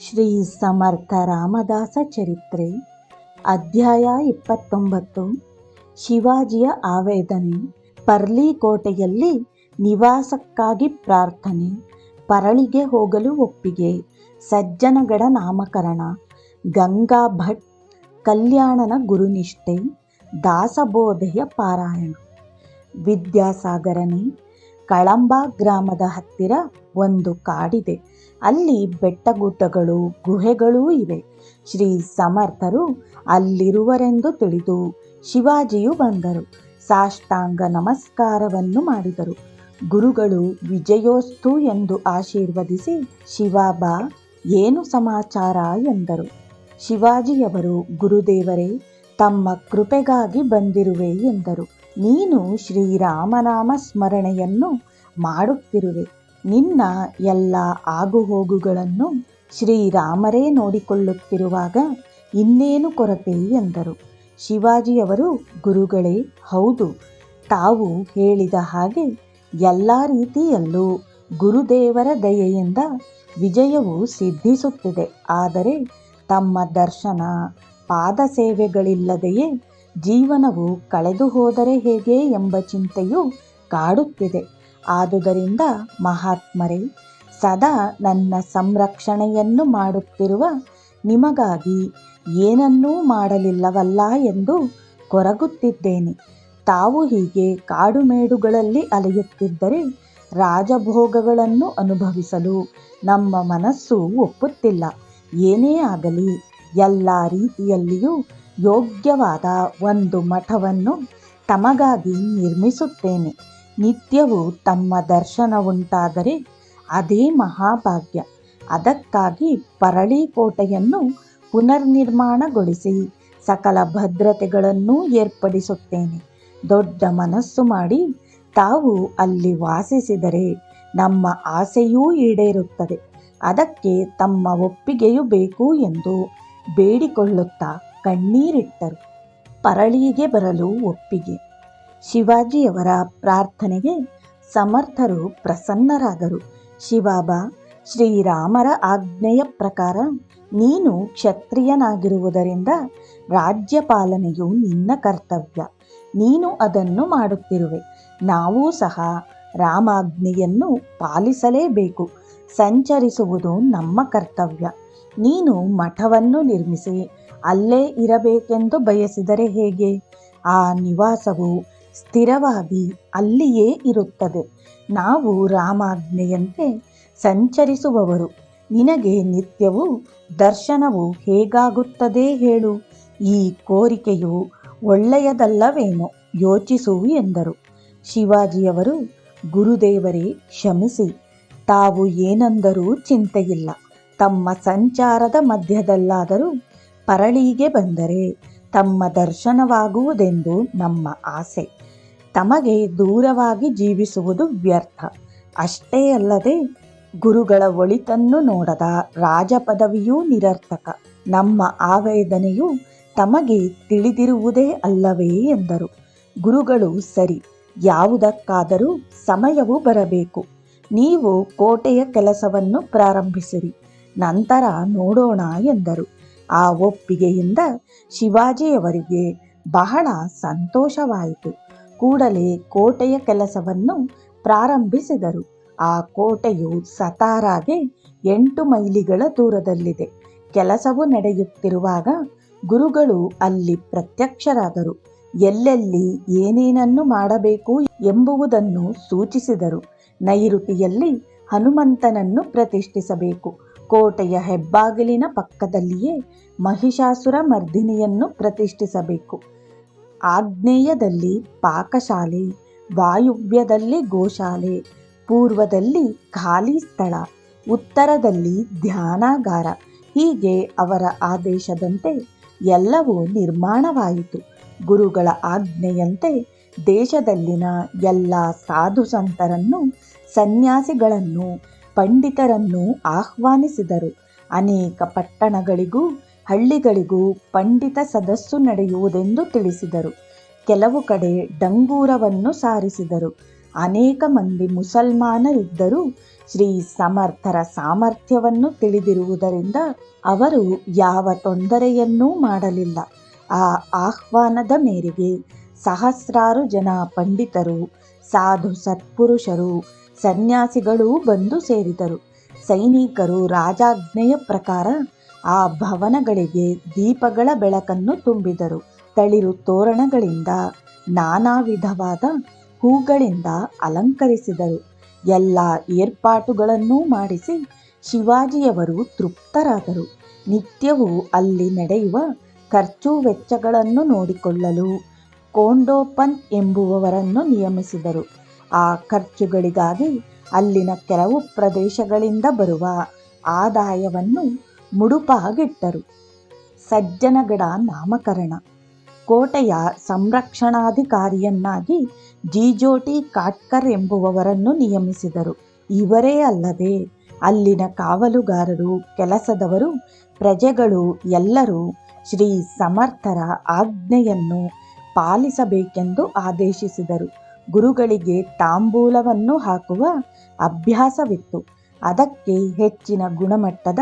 ಶ್ರೀ ಸಮರ್ಥ ರಾಮದಾಸ ಚರಿತ್ರೆ, ಅಧ್ಯಾಯ ಇಪ್ಪತ್ತೊಂಬತ್ತು. ಶಿವಾಜಿಯ ಆವೇದನೆ, ಪರ್ಲಿಕೋಟೆಯಲ್ಲಿ ನಿವಾಸಕ್ಕಾಗಿ ಪ್ರಾರ್ಥನೆ, ಪರಳಿಗೆ ಹೋಗಲು ಒಪ್ಪಿಗೆ, ಸಜ್ಜನಗಡ ನಾಮಕರಣ, ಗಂಗಾ ಭಟ್ ಕಲ್ಯಾಣನ ಗುರುನಿಷ್ಠೆ, ದಾಸಬೋಧೆಯ ಪಾರಾಯಣ. ವಿದ್ಯಾಸಾಗರನೇ ಕಳಂಬ ಗ್ರಾಮದ ಹತ್ತಿರ ಒಂದು ಕಾಡಿದೆ. ಅಲ್ಲಿ ಬೆಟ್ಟಗುಡ್ಡಗಳು ಗುಹೆಗಳೂ ಇವೆ. ಶ್ರೀ ಸಮರ್ಥರು ಅಲ್ಲಿರುವರೆಂದು ತಿಳಿದು ಶಿವಾಜಿಯು ಬಂದರು. ಸಾಷ್ಟಾಂಗ ನಮಸ್ಕಾರವನ್ನು ಮಾಡಿದರು. ಗುರುಗಳು ವಿಜಯೋಸ್ತು ಎಂದು ಆಶೀರ್ವದಿಸಿ ಶಿವಾಬಾ ಏನು ಸಮಾಚಾರ? ಎಂದರು. ಶಿವಾಜಿಯವರು, ಗುರುದೇವರೇ ತಮ್ಮ ಕೃಪೆಗಾಗಿ ಬಂದಿರುವೆ ಎಂದರು. ನೀನು ಶ್ರೀರಾಮನಾಮ ಸ್ಮರಣೆಯನ್ನು ಮಾಡುತ್ತಿರುವೆ. ನಿನ್ನ ಎಲ್ಲ ಆಗುಹೋಗುಗಳನ್ನು ಶ್ರೀರಾಮರೇ ನೋಡಿಕೊಳ್ಳುತ್ತಿರುವಾಗ ಇನ್ನೇನು ಕೊರತೆ ಎಂದರು. ಶಿವಾಜಿಯವರು, ಗುರುಗಳೇ, ಹೌದು, ತಾವು ಹೇಳಿದ ಹಾಗೆ ಎಲ್ಲ ರೀತಿಯಲ್ಲೂ ಗುರುದೇವರ ದಯೆಯಿಂದ ವಿಜಯವು ಸಿದ್ಧಿಸುತ್ತಿದೆ. ಆದರೆ ತಮ್ಮ ದರ್ಶನ ಪಾದ ಸೇವೆಗಳಿಲ್ಲದೆಯೇ ಜೀವನವು ಕಳೆದು ಹೋದರೆ ಹೇಗೆ ಎಂಬ ಚಿಂತೆಯು ಕಾಡುತ್ತಿದೆ. ಆದುದರಿಂದ ಮಹಾತ್ಮರೇ, ಸದಾ ನನ್ನ ಸಂರಕ್ಷಣೆಯನ್ನು ಮಾಡುತ್ತಿರುವ ನಿಮಗಾಗಿ ಏನನ್ನೂ ಮಾಡಲಿಲ್ಲವಲ್ಲ ಎಂದು ಕೊರಗುತ್ತಿದ್ದೇನೆ. ತಾವು ಹೀಗೆ ಕಾಡುಮೇಡುಗಳಲ್ಲಿ ಅಲೆಯುತ್ತಿದ್ದರೆ ರಾಜಭೋಗಗಳನ್ನು ಅನುಭವಿಸಲು ನಮ್ಮ ಮನಸ್ಸು ಒಪ್ಪುತ್ತಿಲ್ಲ. ಏನೇ ಆಗಲಿ ಎಲ್ಲ ರೀತಿಯಲ್ಲಿಯೂ ಯೋಗ್ಯವಾದ ಒಂದು ಮಠವನ್ನು ತಮಗಾಗಿ ನಿರ್ಮಿಸುತ್ತೇನೆ. ನಿತ್ಯವೂ ತಮ್ಮ ದರ್ಶನವುಂಟಾದರೆ ಅದೇ ಮಹಾಭಾಗ್ಯ. ಅದಕ್ಕಾಗಿ ಪರಳಿ ಕೋಟೆಯನ್ನು ಪುನರ್ನಿರ್ಮಾಣಗೊಳಿಸಿ ಸಕಲ ಭದ್ರತೆಗಳನ್ನು ಏರ್ಪಡಿಸುತ್ತೇನೆ. ದೊಡ್ಡ ಮನಸ್ಸು ಮಾಡಿ ತಾವು ಅಲ್ಲಿ ವಾಸಿಸಿದರೆ ನಮ್ಮ ಆಸೆಯೂ ಈಡೇರುತ್ತದೆ. ಅದಕ್ಕೆ ತಮ್ಮ ಒಪ್ಪಿಗೆಯೂ ಬೇಕು ಎಂದು ಬೇಡಿಕೊಳ್ಳುತ್ತಾ ಕಣ್ಣೀರಿಟ್ಟರು. ಪರಳಿಗೆ ಬರಲು ಒಪ್ಪಿಗೆ. ಶಿವಾಜಿಯವರ ಪ್ರಾರ್ಥನೆಗೆ ಸಮರ್ಥರು ಪ್ರಸನ್ನರಾದರು. ಶಿವಾಬಾ, ಶ್ರೀರಾಮರ ಆಜ್ಞೆಯ ಪ್ರಕಾರ ನೀನು ಕ್ಷತ್ರಿಯನಾಗಿರುವುದರಿಂದ ರಾಜ್ಯಪಾಲನೆಯು ನಿನ್ನ ಕರ್ತವ್ಯ. ನೀನು ಅದನ್ನು ಮಾಡುತ್ತಿರುವೆ. ನಾವೂ ಸಹ ರಾಮಾಜ್ಞೆಯನ್ನು ಪಾಲಿಸಲೇಬೇಕು. ಸಂಚರಿಸುವುದು ನಮ್ಮ ಕರ್ತವ್ಯ. ನೀನು ಮಠವನ್ನು ನಿರ್ಮಿಸಿ, ಅಲ್ಲೇ ಇರಬೇಕೆಂದು ಬಯಸಿದರೆ ಹೇಗೆ? ಆ ನಿವಾಸವು ಸ್ಥಿರವಾಗಿ ಅಲ್ಲಿಯೇ ಇರುತ್ತದೆ. ನಾವು ರಾಮಾಜ್ಞೆಯಂತೆ ಸಂಚರಿಸುವವರು. ನಿನಗೆ ನಿತ್ಯವೂ ದರ್ಶನವು ಹೇಗಾಗುತ್ತದೆ ಹೇಳು. ಈ ಕೋರಿಕೆಯು ಒಳ್ಳೆಯದಲ್ಲವೇನೋ ಯೋಚಿಸು ಎಂದರು. ಶಿವಾಜಿಯವರು, ಗುರುದೇವರೇ, ಕ್ಷಮಿಸಿ. ತಾವು ಏನಂದರೂ ಚಿಂತೆಯಿಲ್ಲ. ತಮ್ಮ ಸಂಚಾರದ ಮಧ್ಯದಲ್ಲಾದರೂ ಪರಳಿಗೆ ಬಂದರೆ ತಮ್ಮ ದರ್ಶನವಾಗುವುದೆಂದು ನಮ್ಮ ಆಸೆ. ತಮಗೆ ದೂರವಾಗಿ ಜೀವಿಸುವುದು ವ್ಯರ್ಥ. ಅಷ್ಟೇ ಅಲ್ಲದೆ ಗುರುಗಳ ಒಳಿತನ್ನು ನೋಡದ ರಾಜಪದವಿಯೂ ನಿರರ್ಥಕ. ನಮ್ಮ ಆವೇದನೆಯು ತಮಗೆ ತಿಳಿದಿರುವುದೇ ಅಲ್ಲವೇ ಎಂದರು. ಗುರುಗಳು, ಸರಿ, ಯಾವುದಕ್ಕಾದರೂ ಸಮಯವು ಬರಬೇಕು. ನೀವು ಕೋಟೆಯ ಕೆಲಸವನ್ನು ಪ್ರಾರಂಭಿಸಿರಿ. ನಂತರ ನೋಡೋಣ ಎಂದರು. ಆ ಒಪ್ಪಿಗೆಯಿಂದ ಶಿವಾಜಿಯವರಿಗೆ ಬಹಳ ಸಂತೋಷವಾಯಿತು. ಕೂಡಲೇ ಕೋಟೆಯ ಕೆಲಸವನ್ನು ಪ್ರಾರಂಭಿಸಿದರು. ಆ ಕೋಟೆಯು ಸತಾರಾಗೆ ಎಂಟು ಮೈಲಿಗಳ ದೂರದಲ್ಲಿದೆ. ಕೆಲಸವು ನಡೆಯುತ್ತಿರುವಾಗ ಗುರುಗಳು ಅಲ್ಲಿ ಪ್ರತ್ಯಕ್ಷರಾದರು. ಎಲ್ಲೆಲ್ಲಿ ಏನೇನನ್ನು ಮಾಡಬೇಕು ಎಂಬುವುದನ್ನು ಸೂಚಿಸಿದರು. ನೈಋತಿಯಲ್ಲಿ ಹನುಮಂತನನ್ನು ಪ್ರತಿಷ್ಠಿಸಬೇಕು. ಕೋಟೆಯ ಹೆಬ್ಬಾಗಿಲಿನ ಪಕ್ಕದಲ್ಲಿಯೇ ಮಹಿಷಾಸುರ ಮರ್ದಿನಿಯನ್ನು ಪ್ರತಿಷ್ಠಿಸಬೇಕು. ಆಗ್ನೇಯದಲ್ಲಿ ಪಾಕಶಾಲೆ, ವಾಯುವ್ಯದಲ್ಲಿ ಗೋಶಾಲೆ, ಪೂರ್ವದಲ್ಲಿ ಖಾಲಿ ಸ್ಥಳ, ಉತ್ತರದಲ್ಲಿ ಧ್ಯಾನಾಗಾರ. ಹೀಗೆ ಅವರ ಆದೇಶದಂತೆ ಎಲ್ಲವೂ ನಿರ್ಮಾಣವಾಯಿತು. ಗುರುಗಳ ಆಜ್ಞೆಯಂತೆ ದೇಶದಲ್ಲಿನ ಎಲ್ಲ ಸಾಧು ಸಂತರನ್ನು ಸನ್ಯಾಸಿಗಳನ್ನು ಪಂಡಿತರನ್ನು ಆಹ್ವಾನಿಸಿದರು. ಅನೇಕ ಪಟ್ಟಣಗಳಿಗೂ ಹಳ್ಳಿಗಳಿಗೂ ಪಂಡಿತ ಸದಸ್ಸು ನಡೆಯುವುದೆಂದು ತಿಳಿಸಿದರು. ಕೆಲವು ಕಡೆ ಡಂಗೂರವನ್ನು ಸಾರಿಸಿದರು. ಅನೇಕ ಮಂದಿ ಮುಸಲ್ಮಾನರಿದ್ದರೂ ಶ್ರೀ ಸಮರ್ಥರ ಸಾಮರ್ಥ್ಯವನ್ನು ತಿಳಿದಿರುವುದರಿಂದ ಅವರು ಯಾವ ತೊಂದರೆಯನ್ನೂ ಮಾಡಲಿಲ್ಲ. ಆ ಆಹ್ವಾನದ ಮೇರೆಗೆ ಸಹಸ್ರಾರು ಜನ ಪಂಡಿತರು, ಸಾಧು ಸತ್ಪುರುಷರು ಸನ್ಯಾಸಿಗಳು ಬಂದು ಸೇರಿದರು. ಸೈನಿಕರು ರಾಜಾಜ್ಞೆಯ ಪ್ರಕಾರ ಆ ಭವನಗಳಿಗೆ ದೀಪಗಳ ಬೆಳಕನ್ನು ತುಂಬಿದರು. ತಳಿರು ತೋರಣಗಳಿಂದ ನಾನಾ ವಿಧವಾದ ಹೂಗಳಿಂದ ಅಲಂಕರಿಸಿದರು. ಎಲ್ಲ ಏರ್ಪಾಟುಗಳನ್ನೂ ಮಾಡಿಸಿ ಶಿವಾಜಿಯವರು ತೃಪ್ತರಾದರು. ನಿತ್ಯವೂ ಅಲ್ಲಿ ನಡೆಯುವ ಖರ್ಚು ವೆಚ್ಚಗಳನ್ನು ನೋಡಿಕೊಳ್ಳಲು ಕೊಂಡೋಪನ್ ಎಂಬುವವರನ್ನು ನಿಯಮಿಸಿದರು. ಆ ಖರ್ಚುಗಳಿಗಾಗಿ ಅಲ್ಲಿನ ಕೆಲವು ಪ್ರದೇಶಗಳಿಂದ ಬರುವ ಆದಾಯವನ್ನು ಮುಡುಪಾಗಿಟ್ಟರು. ಸಜ್ಜನಗಡ ನಾಮಕರಣ. ಕೋಟೆಯ ಸಂರಕ್ಷಣಾಧಿಕಾರಿಯನ್ನಾಗಿ ಜೀಜೋಟಿ ಕಾಟ್ಕರ್ ಎಂಬುವವರನ್ನು ನಿಯಮಿಸಿದರು. ಇವರೇ ಅಲ್ಲದೆ, ಅಲ್ಲಿನ ಕಾವಲುಗಾರರು, ಕೆಲಸದವರು, ಪ್ರಜೆಗಳು ಎಲ್ಲರೂ ಶ್ರೀ ಸಮರ್ಥರ ಆಜ್ಞೆಯನ್ನು ಪಾಲಿಸಬೇಕೆಂದು ಆದೇಶಿಸಿದರು. ಗುರುಗಳಿಗೆ ತಾಂಬೂಲವನ್ನು ಹಾಕುವ ಅಭ್ಯಾಸವಿತ್ತು. ಅದಕ್ಕೆ ಹೆಚ್ಚಿನ ಗುಣಮಟ್ಟದ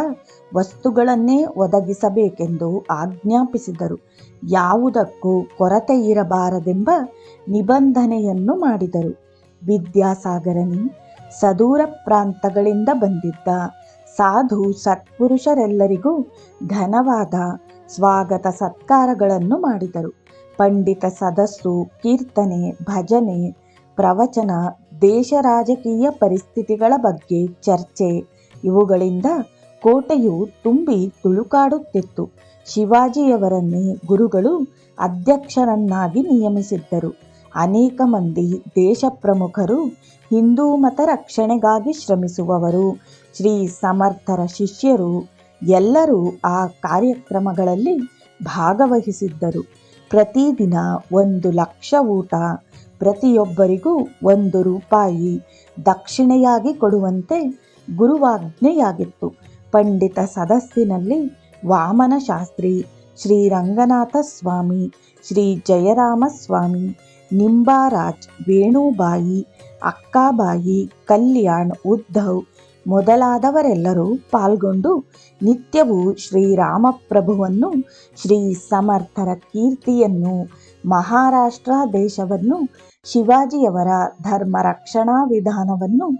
ವಸ್ತುಗಳನ್ನೇ ಒದಗಿಸಬೇಕೆಂದು ಆಜ್ಞಾಪಿಸಿದರು. ಯಾವುದಕ್ಕೂ ಕೊರತೆ ಇರಬಾರದೆಂಬ ನಿಬಂಧನೆಯನ್ನು ಮಾಡಿದರು. ವಿದ್ಯಾಸಾಗರನಿ ಸದೂರ ಪ್ರಾಂತಗಳಿಂದ ಬಂದಿದ್ದ ಸಾಧು ಸತ್ಪುರುಷರೆಲ್ಲರಿಗೂ ಘನವಾದ ಸ್ವಾಗತ ಸತ್ಕಾರಗಳನ್ನು ಮಾಡಿದರು. ಪಂಡಿತ ಸದಸ್ಸು, ಕೀರ್ತನೆ, ಭಜನೆ, ಪ್ರವಚನ, ದೇಶ ರಾಜಕೀಯ ಪರಿಸ್ಥಿತಿಗಳ ಬಗ್ಗೆ ಚರ್ಚೆ. ಇವುಗಳಿಂದ ಕೋಟೆಯು ತುಂಬಿ ತುಳುಕಾಡುತ್ತಿತ್ತು. ಶಿವಾಜಿಯವರನ್ನೇ ಗುರುಗಳು ಅಧ್ಯಕ್ಷರನ್ನಾಗಿ ನಿಯಮಿಸಿದ್ದರು. ಅನೇಕ ಮಂದಿ ದೇಶ ಪ್ರಮುಖರು ಹಿಂದೂ ಮತ ರಕ್ಷಣೆಗಾಗಿ ಶ್ರಮಿಸುವವರು. ಶ್ರೀ ಸಮರ್ಥರ ಶಿಷ್ಯರು ಎಲ್ಲರೂ ಆ ಕಾರ್ಯಕ್ರಮಗಳಲ್ಲಿ ಭಾಗವಹಿಸಿದ್ದರು. ಪ್ರತಿದಿನ ಒಂದು ಲಕ್ಷ ಊಟ, ಪ್ರತಿಯೊಬ್ಬರಿಗೂ ಒಂದು ರೂಪಾಯಿ ದಕ್ಷಿಣೆಯಾಗಿ ಕೊಡುವಂತೆ ಗುರುವಾಜ್ಞೆಯಾಗಿತ್ತು. ಪಂಡಿತ ಸದಸ್ಸಿನಲ್ಲಿ ವಾಮನ ಶಾಸ್ತ್ರಿ ಶ್ರೀ ರಂಗನಾಥ ಸ್ವಾಮಿ, ಶ್ರೀ ಜಯರಾಮ ಸ್ವಾಮಿ ನಿಂಬಾರಾಜ್, ವೇಣುಬಾಯಿ, ಅಕ್ಕಾಬಾಯಿ, ಕಲ್ಯಾಣ್, ಉದ್ಧವ್ ಮೊದಲಾದವರೆಲ್ಲರೂ ಪಾಲ್ಗೊಂಡು ನಿತ್ಯವೂ ಶ್ರೀರಾಮಪ್ರಭುವನ್ನು, ಶ್ರೀ ಸಮರ್ಥರ ಕೀರ್ತಿಯನ್ನು, ಮಹಾರಾಷ್ಟ್ರ ದೇಶವನ್ನು, ಶಿವಾಜಿಯವರ ಧರ್ಮ ರಕ್ಷಣಾ ವಿಧಾನವನ್ನು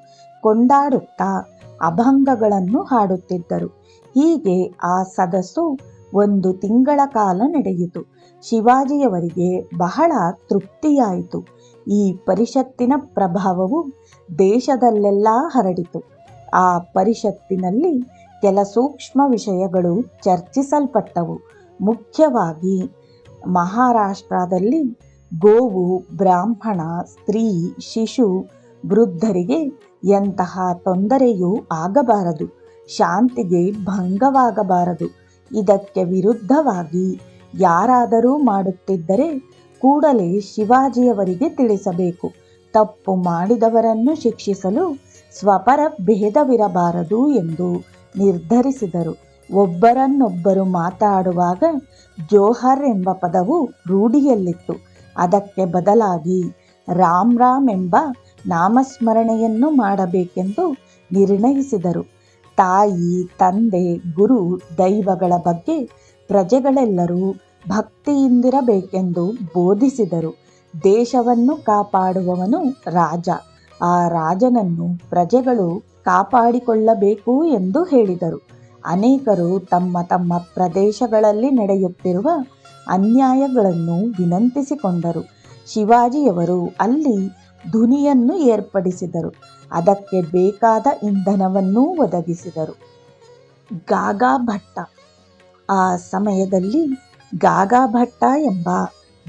ಕೊಂಡಾಡುತ್ತಾ ಅಭಂಗಗಳನ್ನು ಹಾಡುತ್ತಿದ್ದರು. ಹೀಗೆ ಆ ಸದಸ್ಸು ಒಂದು ತಿಂಗಳ ಕಾಲ ನಡೆಯಿತು. ಶಿವಾಜಿಯವರಿಗೆ ಬಹಳ ತೃಪ್ತಿಯಾಯಿತು. ಈ ಪರಿಷತ್ತಿನ ಪ್ರಭಾವವು ದೇಶದಲ್ಲೆಲ್ಲ ಹರಡಿತು. ಆ ಪರಿಷತ್ತಿನಲ್ಲಿ ಕೆಲ ಸೂಕ್ಷ್ಮ ವಿಷಯಗಳು ಚರ್ಚಿಸಲ್ಪಟ್ಟವು. ಮುಖ್ಯವಾಗಿ ಮಹಾರಾಷ್ಟ್ರದಲ್ಲಿ ಗೋವು, ಬ್ರಾಹ್ಮಣ, ಸ್ತ್ರೀ, ಶಿಶು, ವೃದ್ಧರಿಗೆ ಎಂತಹ ತೊಂದರೆಯೂ ಆಗಬಾರದು. ಶಾಂತಿಗೆ ಭಂಗವಾಗಬಾರದು. ಇದಕ್ಕೆ ವಿರುದ್ಧವಾಗಿ ಯಾರಾದರೂ ಮಾಡುತ್ತಿದ್ದರೆ ಕೂಡಲೇ ಶಿವಾಜಿಯವರಿಗೆ ತಿಳಿಸಬೇಕು. ತಪ್ಪು ಮಾಡಿದವರನ್ನು ಶಿಕ್ಷಿಸಲು ಸ್ವಪರ ಭೇದವಿರಬಾರದು ಎಂದು ನಿರ್ಧರಿಸಿದರು. ಒಬ್ಬರನ್ನೊಬ್ಬರು ಮಾತಾಡುವಾಗ ಜೋಹರ್ ಎಂಬ ಪದವು ರೂಢಿಯಲ್ಲಿತ್ತು. ಅದಕ್ಕೆ ಬದಲಾಗಿ ರಾಮ್ ರಾಮ್ ಎಂಬ ನಾಮಸ್ಮರಣೆಯನ್ನು ಮಾಡಬೇಕೆಂದು ನಿರ್ಣಯಿಸಿದರು. ತಾಯಿ, ತಂದೆ, ಗುರು, ದೈವಗಳ ಬಗ್ಗೆ ಪ್ರಜೆಗಳೆಲ್ಲರೂ ಭಕ್ತಿಯಿಂದಿರಬೇಕೆಂದು ಬೋಧಿಸಿದರು. ದೇಶವನ್ನು ಕಾಪಾಡುವವನು ರಾಜ. ಆ ರಾಜನನ್ನು ಪ್ರಜೆಗಳು ಕಾಪಾಡಿಕೊಳ್ಳಬೇಕು ಎಂದು ಹೇಳಿದರು. ಅನೇಕರು ತಮ್ಮ ತಮ್ಮ ಪ್ರದೇಶಗಳಲ್ಲಿ ನಡೆಯುತ್ತಿರುವ ಅನ್ಯಾಯಗಳನ್ನು ವಿನಂತಿಸಿಕೊಂಡರು. ಶಿವಾಜಿಯವರು ಅಲ್ಲಿ ಧ್ವನಿಯನ್ನು ಏರ್ಪಡಿಸಿದರು. ಅದಕ್ಕೆ ಬೇಕಾದ ಇಂಧನವನ್ನೂ ಒದಗಿಸಿದರು. ಗಾಗಾ ಭಟ್ಟ ಆ ಸಮಯದಲ್ಲಿ ಗಾಗಾ ಭಟ್ಟ ಎಂಬ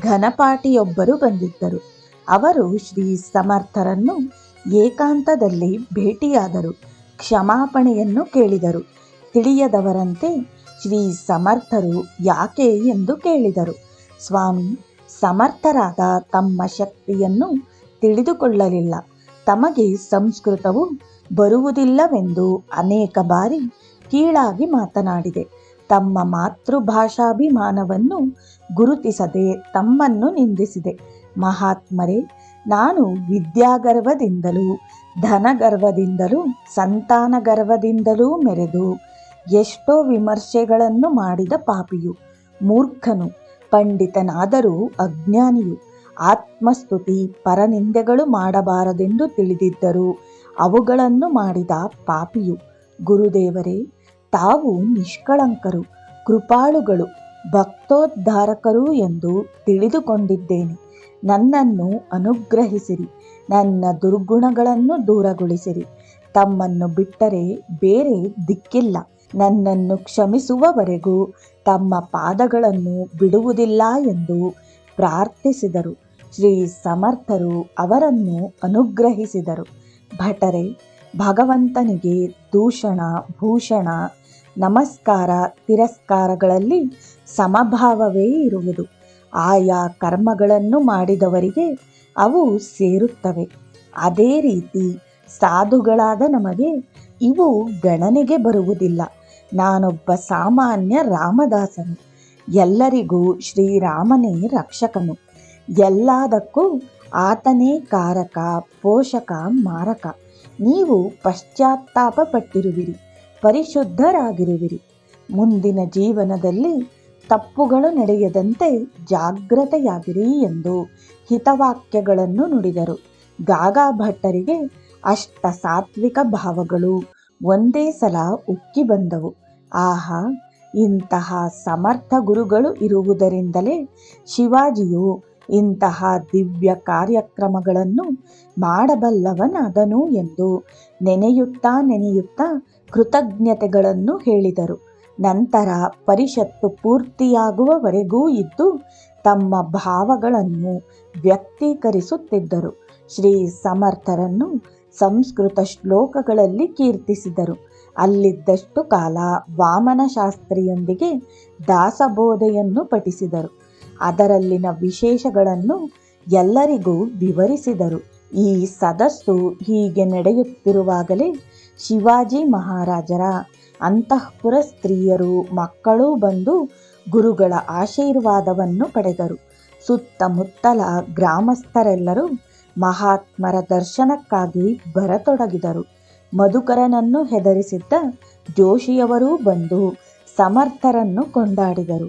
ಘನಪಾಟಿಯೊಬ್ಬರು ಬಂದಿದ್ದರು. ಅವರು ಶ್ರೀ ಸಮರ್ಥರನ್ನು ಏಕಾಂತದಲ್ಲಿ ಭೇಟಿಯಾದರು, ಕ್ಷಮಾಪಣೆಯನ್ನು ಕೇಳಿದರು. ತಿಳಿಯದವರಂತೆ ಶ್ರೀ ಸಮರ್ಥರು ಯಾಕೆ ಎಂದು ಕೇಳಿದರು. ಸ್ವಾಮಿ, ಸಮರ್ಥರಾದ ತಮ್ಮ ಶಕ್ತಿಯನ್ನು ತಿಳಿದುಕೊಳ್ಳಲಿಲ್ಲ. ತಮಗೆ ಸಂಸ್ಕೃತವು ಬರುವುದಿಲ್ಲವೆಂದು ಅನೇಕ ಬಾರಿ ಕೀಳಾಗಿ ಮಾತನಾಡಿದೆ. ತಮ್ಮ ಮಾತೃಭಾಷಾಭಿಮಾನವನ್ನು ಗುರುತಿಸದೆ ತಮ್ಮನ್ನು ನಿಂದಿಸಿದೆ. ಮಹಾತ್ಮರೇ, ನಾನು ವಿದ್ಯಾಗರ್ವದಿಂದಲೂ, ಧನಗರ್ವದಿಂದಲೂ, ಸಂತಾನಗರ್ವದಿಂದಲೂ ಮೆರೆದು, ಎಷ್ಟೋ ವಿಮರ್ಶೆಗಳನ್ನು ಮಾಡಿದ ಪಾಪಿಯು, ಮೂರ್ಖನು, ಪಂಡಿತನಾದರೂ ಅಜ್ಞಾನಿಯು, ಆತ್ಮಸ್ತುತಿ, ಪರನಿಂದೆಗಳು ಮಾಡಬಾರದೆಂದು ತಿಳಿದಿದ್ದರು, ಅವುಗಳನ್ನು ಮಾಡಿದ ಪಾಪಿಯು, ಗುರುದೇವರೇ, ತಾವು ನಿಷ್ಕಳಂಕರು, ಕೃಪಾಳುಗಳು, ಭಕ್ತೋದ್ಧಾರಕರು ಎಂದು ತಿಳಿದುಕೊಂಡಿದ್ದೇನೆ. ನನ್ನನ್ನು ಅನುಗ್ರಹಿಸಿರಿ. ನನ್ನ ದುರ್ಗುಣಗಳನ್ನು ದೂರಗೊಳಿಸಿರಿ. ತಮ್ಮನ್ನು ಬಿಟ್ಟರೆ ಬೇರೆ ದಿಕ್ಕಿಲ್ಲ. ನನ್ನನ್ನು ಕ್ಷಮಿಸುವವರೆಗೂ ತಮ್ಮ ಪಾದಗಳನ್ನು ಬಿಡುವುದಿಲ್ಲ ಎಂದು ಪ್ರಾರ್ಥಿಸಿದರು. ಶ್ರೀ ಸಮರ್ಥರು ಅವರನ್ನು ಅನುಗ್ರಹಿಸಿದರು. ಭಟರೆ, ಭಗವಂತನಿಗೆ ದೂಷಣ, ಭೂಷಣ, ನಮಸ್ಕಾರ, ತಿರಸ್ಕಾರಗಳಲ್ಲಿ ಸಮಭಾವವೇ ಇರುವುದು. ಆಯಾ ಕರ್ಮಗಳನ್ನು ಮಾಡಿದವರಿಗೆ ಅವು ಸೇರುತ್ತವೆ. ಅದೇ ರೀತಿ ಸಾಧುಗಳಾದ ನಮಗೆ ಇವು ಗಣನೆಗೆ ಬರುವುದಿಲ್ಲ. ನಾನೊಬ್ಬ ಸಾಮಾನ್ಯ ರಾಮದಾಸನು. ಎಲ್ಲರಿಗೂ ಶ್ರೀರಾಮನೇ ರಕ್ಷಕನು. ಎಲ್ಲದಕ್ಕೂ ಆತನೇ ಕಾರಕ, ಪೋಷಕ, ಮಾರಕ. ನೀವು ಪಶ್ಚಾತ್ತಾಪ ಪಟ್ಟಿರುವಿರಿ ಪರಿಶುದ್ಧರಾಗಿರುವಿರಿ. ಮುಂದಿನ ಜೀವನದಲ್ಲಿ ತಪ್ಪುಗಳು ನಡೆಯದಂತೆ ಜಾಗ್ರತೆಯಾಗಿರಿ ಎಂದು ಹಿತವಾಕ್ಯಗಳನ್ನು ನುಡಿದರು. ಗಾಗಾ ಭಟ್ಟರಿಗೆ ಅಷ್ಟ ಸಾತ್ವಿಕ ಭಾವಗಳು ಒಂದೇ ಸಲ ಉಕ್ಕಿ ಬಂದವು. ಆಹಾ, ಇಂತಹ ಸಮರ್ಥ ಗುರುಗಳು ಇರುವುದರಿಂದಲೇ ಶಿವಾಜಿಯು ಇಂತಹ ದಿವ್ಯ ಕಾರ್ಯಕ್ರಮಗಳನ್ನು ಮಾಡಬಲ್ಲವನಾದನು ಎಂದು ನೆನೆಯುತ್ತಾ ನೆನೆಯುತ್ತಾ ಕೃತಜ್ಞತೆಗಳನ್ನು ಹೇಳಿದರು. ನಂತರ ಪರಿಷತ್ತು ಪೂರ್ತಿಯಾಗುವವರೆಗೂ ಇದ್ದು ತಮ್ಮ ಭಾವಗಳನ್ನು ವ್ಯಕ್ತೀಕರಿಸುತ್ತಿದ್ದರು. ಶ್ರೀ ಸಮರ್ಥರನ್ನು ಸಂಸ್ಕೃತ ಶ್ಲೋಕಗಳಲ್ಲಿ ಕೀರ್ತಿಸಿದರು. ಅಲ್ಲಿದ್ದಷ್ಟು ಕಾಲ ವಾಮನ ಶಾಸ್ತ್ರಿಯೊಂದಿಗೆ ದಾಸಬೋಧೆಯನ್ನು ಪಠಿಸಿದರು. ಅದರಲ್ಲಿನ ವಿಶೇಷಗಳನ್ನು ಎಲ್ಲರಿಗೂ ವಿವರಿಸಿದರು. ಈ ಸದಸ್ಸು ಹೀಗೆ ನಡೆಯುತ್ತಿರುವಾಗಲೇ ಶಿವಾಜಿ ಮಹಾರಾಜರ ಅಂತಃಪುರ ಸ್ತ್ರೀಯರು ಮಕ್ಕಳೂ ಬಂದು ಗುರುಗಳ ಆಶೀರ್ವಾದವನ್ನು ಪಡೆದರು. ಸುತ್ತಮುತ್ತಲ ಗ್ರಾಮಸ್ಥರೆಲ್ಲರೂ ಮಹಾತ್ಮರ ದರ್ಶನಕ್ಕಾಗಿ ಬರತೊಡಗಿದರು. ಮಧುಕರನನ್ನು ಹೆದರಿಸಿದ್ದ ಜೋಶಿಯವರೂ ಬಂದು ಸಮರ್ಥರನ್ನು ಕೊಂಡಾಡಿದರು.